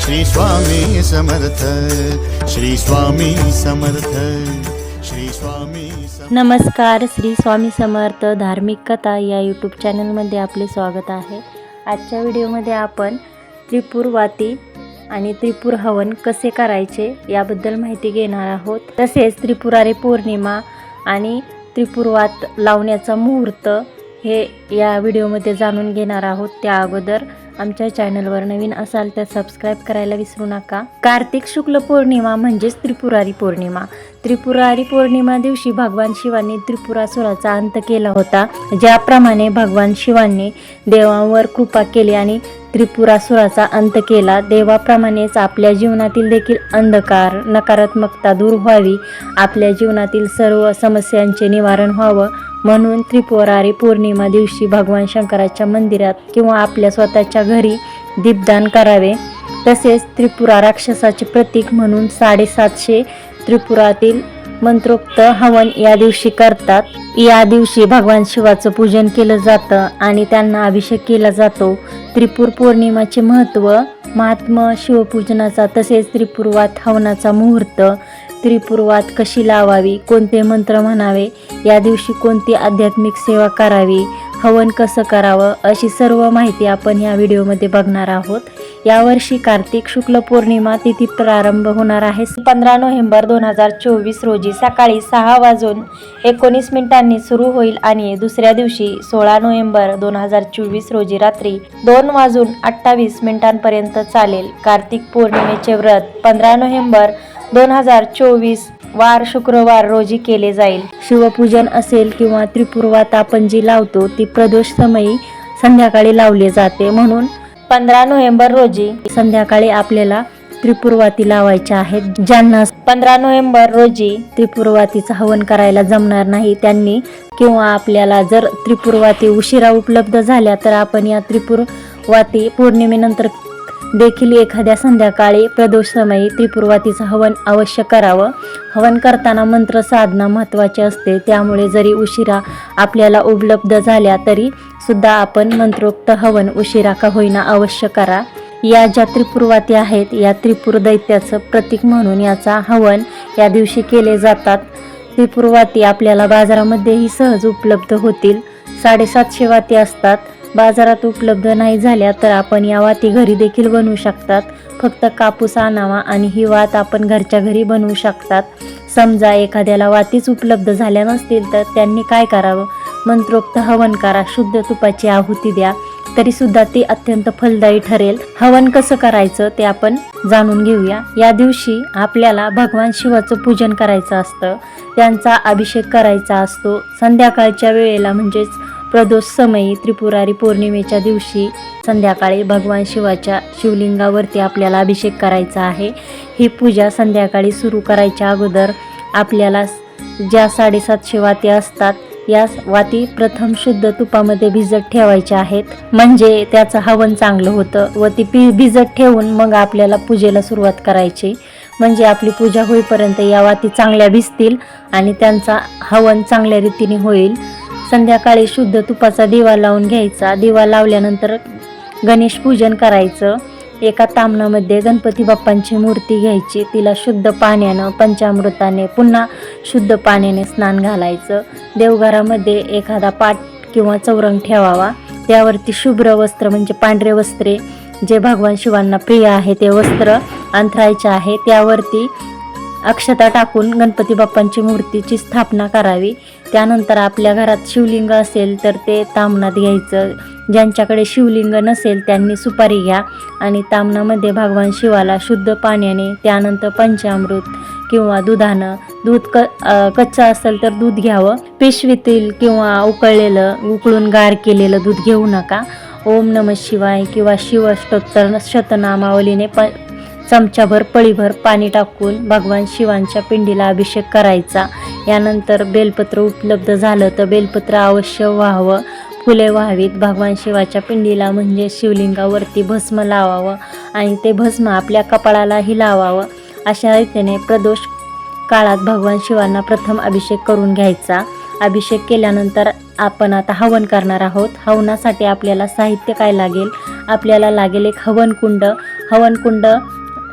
श्री स्वामी समर्थ श्री स्वामी समर्थ श्री स्वामी नमस्कार श्री स्वामी समर्थ धार्मिक कथा या यूट्यूब चॅनलमध्ये आपले स्वागत आहे. आजच्या व्हिडिओमध्ये आपण त्रिपुरवाती आणि त्रिपुर हवन कसे करायचे याबद्दल माहिती घेणार आहोत. तसेच त्रिपुरारी पौर्णिमा आणि त्रिपुरवात लावण्याचा मुहूर्त हे या व्हिडिओमध्ये जाणून घेणार आहोत. त्या अगोदर आमच्या चॅनलवर नवीन असाल तर सबस्क्राईब करायला विसरू नका. कार्तिक शुक्ल पौर्णिमा म्हणजेच त्रिपुरारी पौर्णिमा. त्रिपुरारी पौर्णिमा दिवशी भगवान शिवांनी त्रिपुरासुराचा अंत केला होता. ज्याप्रमाणे भगवान शिवांनी देवांवर कृपा केली आणि त्रिपुरासुराचा अंत केला. देवाप्रमाणेच आपल्या जीवनातील देखील अंधकार नकारात्मकता दूर व्हावी. आपल्या जीवनातील सर्व समस्यांचे निवारण व्हावं. म्हणून त्रिपुरारी पौर्णिमा दिवशी भगवान शंकराच्या मंदिरात किंवा आपल्या स्वतःच्या घरी दीपदान करावे. तसेच त्रिपुरा राक्षसाचे प्रतीक म्हणून साडेसातशे त्रिपुरातील मंत्रोक्त हवन या दिवशी करतात. या दिवशी भगवान शिवाचं पूजन केलं जातं आणि त्यांना अभिषेक केला जातो. त्रिपूर पौर्णिमाचे महत्त्व महात्म शिवपूजनाचा तसेच त्रिपुरवात हवनाचा मुहूर्त त्रिपुरवात कशी लावावी कोणते मंत्र म्हणावे या दिवशी कोणती आध्यात्मिक सेवा करावी हवन कसं करावं अशी सर्व माहिती आपण या व्हिडिओमध्ये बघणार आहोत. यावर्षी कार्तिक शुक्ल पौर्णिमा तिथी प्रारंभ होणार आहे. पंधरा नोव्हेंबर दोन हजार चोवीस रोजी सकाळी सहा वाजून एकोणीस मिनिटांनी सुरू होईल आणि दुसऱ्या दिवशी सोळा नोव्हेंबर दोन हजार चोवीस रोजी रात्री दोन वाजून अठ्ठावीस मिनिटांपर्यंत चालेल कार्तिक पौर्णिमेचे व्रत. पंधरा नोव्हेंबर दोन हजार चोवीस वार शुक्रवार रोजी केले जाईल. शिवपूजन असेल किंवा त्रिपुरवात आपण जी लावतो ती प्रदोष समयी संध्याकाळी लावले जाते म्हणून पंधरा नोव्हेंबर रोजी संध्याकाळी आपल्याला त्रिपुरवाती लावायच्या आहेत. ज्यांना पंधरा नोव्हेंबर रोजी त्रिपुरवातीचं हवन करायला जमणार नाही त्यांनी किंवा आपल्याला जर त्रिपुरवाती उशिरा उपलब्ध झाल्या तर आपण या त्रिपुरवाती पौर्णिमेनंतर देखील एखाद्या संध्याकाळी प्रदोषसमयी त्रिपुरवातीचं हवन अवश्य करावं. हवन करताना मंत्र साधना महत्त्वाची असते. त्यामुळे जरी उशिरा आपल्याला उपलब्ध झाल्या तरी सुद्धा आपण मंत्रोक्त हवन उशिरा का होईना अवश्य करा. या ज्या त्रिपुरवाती आहेत या त्रिपुर दैत्याचं प्रतीक म्हणून याचा हवन या दिवशी केले जातात. त्रिपुरवाती आपल्याला बाजारामध्येही सहज उपलब्ध होतील. साडेसातशे वाती असतात. बाजारात उपलब्ध नाही झाल्या तर आपण या वाती घरी देखील बनवू शकतात. फक्त कापूस आणावा आणि ही वात आपण घरच्या घरी बनवू शकतात. समजा एखाद्याला वातीच उपलब्ध झाल्या नसतील तर त्यांनी काय करावं? मंत्रोक्त हवन करा शुद्ध तुपाची आहुती द्या तरी सुद्धा ती अत्यंत फलदायी ठरेल. हवन कसं करायचं ते आपण जाणून घेऊया. या दिवशी आपल्याला भगवान शिवाचं पूजन करायचं असतं. त्यांचा अभिषेक करायचा असतो. संध्याकाळच्या वेळेला म्हणजेच प्रदोष समयी त्रिपुरारी पौर्णिमेच्या दिवशी संध्याकाळी भगवान शिवाच्या शिवलिंगावरती आपल्याला अभिषेक करायचा आहे. ही पूजा संध्याकाळी सुरू करायच्या अगोदर आपल्याला ज्या साडेसातशे वाती असतात या वाती प्रथम शुद्ध तुपामध्ये भिजत ठेवायच्या आहेत. म्हणजे त्याचं हवन चांगलं होतं व ती पि भिजत ठेवून मग आपल्याला पूजेला सुरुवात करायची. म्हणजे आपली पूजा होईपर्यंत या वाती चांगल्या भिजतील आणि त्यांचा हवन चांगल्या रीतीने होईल. संध्याकाळी शुद्ध तुपाचा दिवा लावून घ्यायचा. दिवा लावल्यानंतर गणेश पूजन करायचं. एका तामणामध्ये गणपती बाप्पांची मूर्ती घ्यायची. तिला शुद्ध पाण्यानं पंचामृताने पुन्हा शुद्ध पाण्याने स्नान घालायचं. देवघरामध्ये एखादा पाट किंवा चौरंग ठेवावा. त्यावरती शुभ्र वस्त्र म्हणजे पांढरे वस्त्रे जे भगवान शिवांना प्रिय आहे ते वस्त्र अंथरायचे आहे. त्यावरती अक्षता टाकून गणपती बाप्पांची मूर्तीची स्थापना करावी. त्यानंतर आपल्या घरात शिवलिंग असेल तर ते तामणात घ्यायचं. ज्यांच्याकडे शिवलिंग नसेल त्यांनी सुपारी घ्या. आणि तामणामध्ये भगवान शिवाला शुद्ध पाण्याने त्यानंतर पंचामृत किंवा दुधानं दूध क कच्चं असेल तर दूध घ्यावं. पिशवीतील किंवा उकळलेलं उकळून गार केलेलं दूध घेऊ नका. ओम नम शिवाय किंवा शिवष्टोत्तर शतनामावलीने प चमचाभर पळीभर पाणी टाकून भगवान शिवांच्या पिंडीला अभिषेक करायचा. यानंतर बेलपत्र उपलब्ध झालं तर बेलपत्र अवश्य व्हावं. फुले व्हावीत भगवान शिवाच्या पिंडीला म्हणजे शिवलिंगावरती भस्म लावावं आणि ते भस्म आपल्या कपाळालाही लावावं. अशा रीतीने प्रदोष काळात भगवान शिवांना प्रथम अभिषेक करून घ्यायचा. अभिषेक केल्यानंतर आपण आता हवन करणार आहोत. हवनासाठी आपल्याला साहित्य काय लागेल? आपल्याला लागेल एक हवनकुंड. हवनकुंड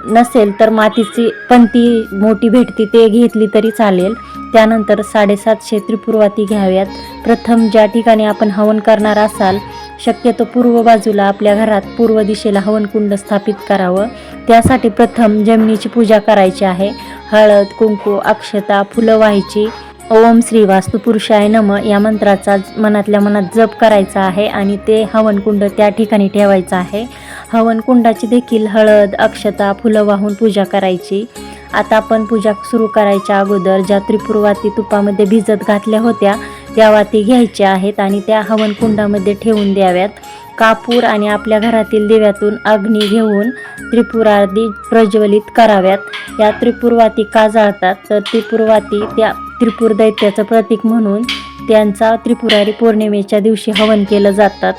नसेल तर मातीची पंती मोठी भेटती ते घेतली तरी चालेल. त्यानंतर साडेसातशे त्रिपुरवाती घ्याव्यात. प्रथम ज्या ठिकाणी आपण हवन करणार असाल शक्यतो पूर्व बाजूला आपल्या घरात पूर्व दिशेला हवनकुंड स्थापित करावं. त्यासाठी प्रथम जमिनीची पूजा करायची आहे. हळद कुंकू अक्षता फुलं व्हायची. ओम श्री वास्तुपुरुषाय नम या मंत्राचा मनातल्या मनात जप करायचा आहे आणि ते हवनकुंड त्या ठिकाणी ठेवायचं आहे. हवनकुंडाची देखील हळद अक्षता फुलं वाहून पूजा करायची. आता आपण पूजा सुरू करायच्या अगोदर ज्या त्रिपुरवाती तुपामध्ये भिजत घातल्या होत्या त्या वाती घ्यायच्या आहेत आणि त्या हवनकुंडामध्ये ठेवून द्याव्यात. कापूर आणि आपल्या घरातील दिव्यातून अग्नी घेऊन त्रिपुरादी प्रज्वलित कराव्यात. या त्रिपुरवाती का जाळतात? तर त्रिपुरवाती त्या त्रिपुर दैत्याचं प्रतीक म्हणून त्यांचा त्रिपुरारी पौर्णिमेच्या दिवशी हवन केलं जातात.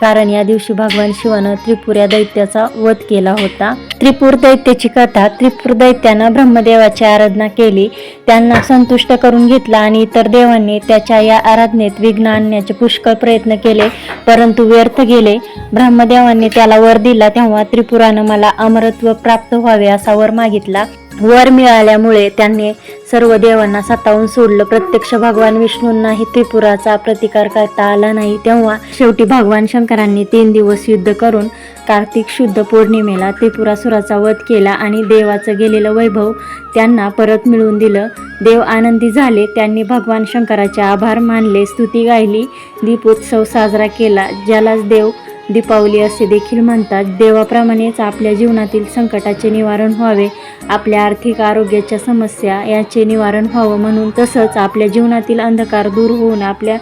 कारण या दिवशी भगवान शिवानं त्रिपुर या दैत्याचा वध केला होता. त्रिपुर दैत्याची कथा त्रिपुर दैत्यानं ब्रह्मदेवाची आराधना केली. त्यांना संतुष्ट करून घेतला आणि इतर देवांनी त्याच्या या आराधनेत विघ्न आणण्याचे पुष्कळ प्रयत्न केले परंतु व्यर्थ गेले. ब्रह्मदेवांनी त्याला वर दिला तेव्हा त्रिपुरानं मला अमरत्व प्राप्त व्हावे असा वर मागितला. वर मिळाल्यामुळे त्यांनी सर्व देवांना सतावून सोडलं. प्रत्यक्ष भगवान विष्णूंनाही त्रिपुराचा प्रतिकार करता आला नाही. तेव्हा शेवटी भगवान शंकरांनी तीन दिवस युद्ध करून कार्तिक शुद्ध पौर्णिमेला त्रिपुरासुराचा वध केला आणि देवाचं गेलेलं वैभव त्यांना परत मिळवून दिलं. देव आनंदी झाले. त्यांनी भगवान शंकराचे आभार मानले स्तुती गायली दीपोत्सव साजरा केला ज्यालाच देव दीपावली असे देखील म्हणतात. देवाप्रमाणेच आपल्या जीवनातील संकटाचे निवारण व्हावे. आपल्या आर्थिक आरोग्याच्या समस्या याचे निवारण व्हावं म्हणून तसंच आपल्या जीवनातील अंधकार दूर होऊन आपल्या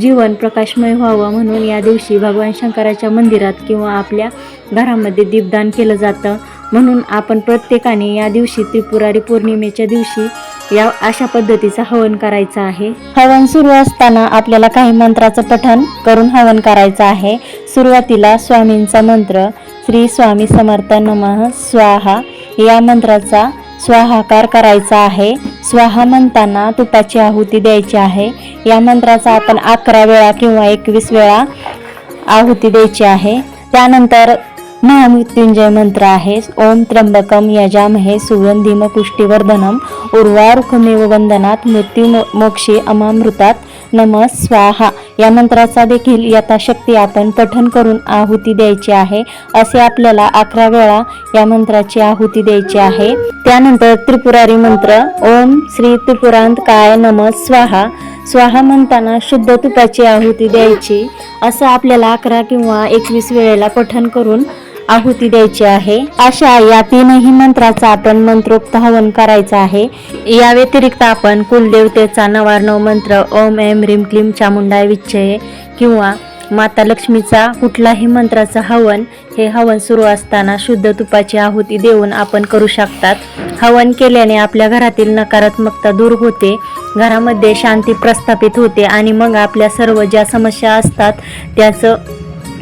जीवन प्रकाशमय व्हावं म्हणून या दिवशी भगवान शंकराच्या मंदिरात किंवा आपल्या घरामध्ये दीपदान केलं जातं. म्हणून आपण प्रत्येकाने या दिवशी त्रिपुरारी पौर्णिमेच्या दिवशी या अशा पद्धतीचं हवन करायचं आहे. हवन सुरू असताना आपल्याला काही मंत्राचं पठण करून हवन करायचं आहे. सुरुवातीला स्वामींचा मंत्र श्री स्वामी समर्थ नमः स्वाहा. या मंत्राचा स्वाहाकार करायचा आहे. स्वाहा म्हणताना तुपाची आहुती द्यायची आहे. या मंत्राचा आपण अकरा वेळा किंवा एकवीस वेळा आहुती द्यायची आहे. त्यानंतर महामृत्युंजय मंत्र आहे ओम त्र्यंबकम यजामहे सुगंधीम पुष्टिवर्धनम उर्वारुखमेव वंदनात मृत्यू मोक्षी अमामृतात नम स्वाहा. या मंत्राचा देखील यथाशक्ती आपण पठन करून आहुती द्यायची आहे. असे आपल्याला अकरा वेळा या मंत्राची आहुती द्यायची आहे. त्यानंतर त्रिपुरारी मंत्र ओम श्री त्रिपुरांत काय नम स्वाहा. स्वाहा म्हणताना शुद्ध तुपाची आहुती द्यायची. असं आपल्याला अकरा किंवा एकवीस वेळेला पठन करून आहुती द्यायची आहे. अशा या तीनही मंत्राचा आपण मंत्रोक्त हवन करायचं आहे. या व्यतिरिक्त आपण कुलदेवतेचा नवार्णव मंत्र ओम एम ह्रीम क्लीम चामुंडाय विच्छये किंवा माता लक्ष्मीचा कुठलाही मंत्राचं हवन हे हवन सुरू असताना शुद्ध तुपाची आहुती देऊन आपण करू शकतात. हवन केल्याने आपल्या घरातील नकारात्मकता दूर होते घरामध्ये शांती प्रस्थापित होते आणि मग आपल्या सर्व ज्या समस्या असतात त्याचं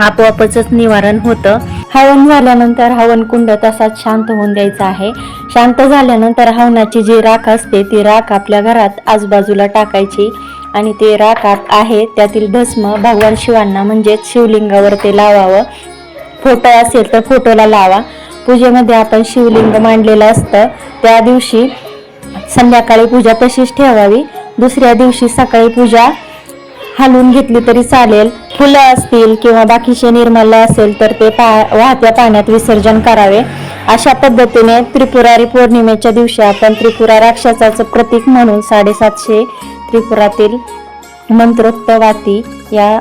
आपोआपच निवारण होतं. हवन झाल्यानंतर हवन कुंड तसाच शांत होऊन द्यायचा आहे. शांत झाल्यानंतर हवनाची जी राख असते ती राख आपल्या घरात आजूबाजूला टाकायची. आणि ते राख आत आहे त्यातील भस्म भगवान शिवांना म्हणजेच शिवलिंगावर ते लावावं. फोटो असेल तर फोटोला लावा. पूजेमध्ये आपण शिवलिंग मांडलेलं असतं. त्या दिवशी संध्याकाळी पूजा तशीच ठेवावी. दुसऱ्या दिवशी सकाळी पूजा हलवून घेतली तरी चालेल. फुलं असतील किंवा बाकीचे निर्माल्य असेल तर ते पा वाहत्या पाण्यात विसर्जन करावे. अशा पद्धतीने त्रिपुरारी पौर्णिमेच्या दिवशी आपण त्रिपुरा राक्षसाचं प्रतीक म्हणून साडेसातशे त्रिपुरातील मंत्रोक्त वाती या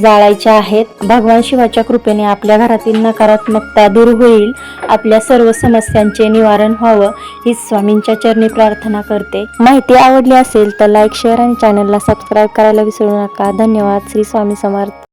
जाळायच्या आहेत. भगवान शिवाच्या कृपेने आपल्या घरातील नकारात्मकता दूर होईल. आपल्या सर्व समस्यांचे निवारण व्हावं हीच स्वामींच्या चरणी प्रार्थना करते. माहिती आवडली असेल तर लाईक शेअर आणि चॅनलला सबस्क्राईब करायला विसरू नका. धन्यवाद. श्री स्वामी समर्थ.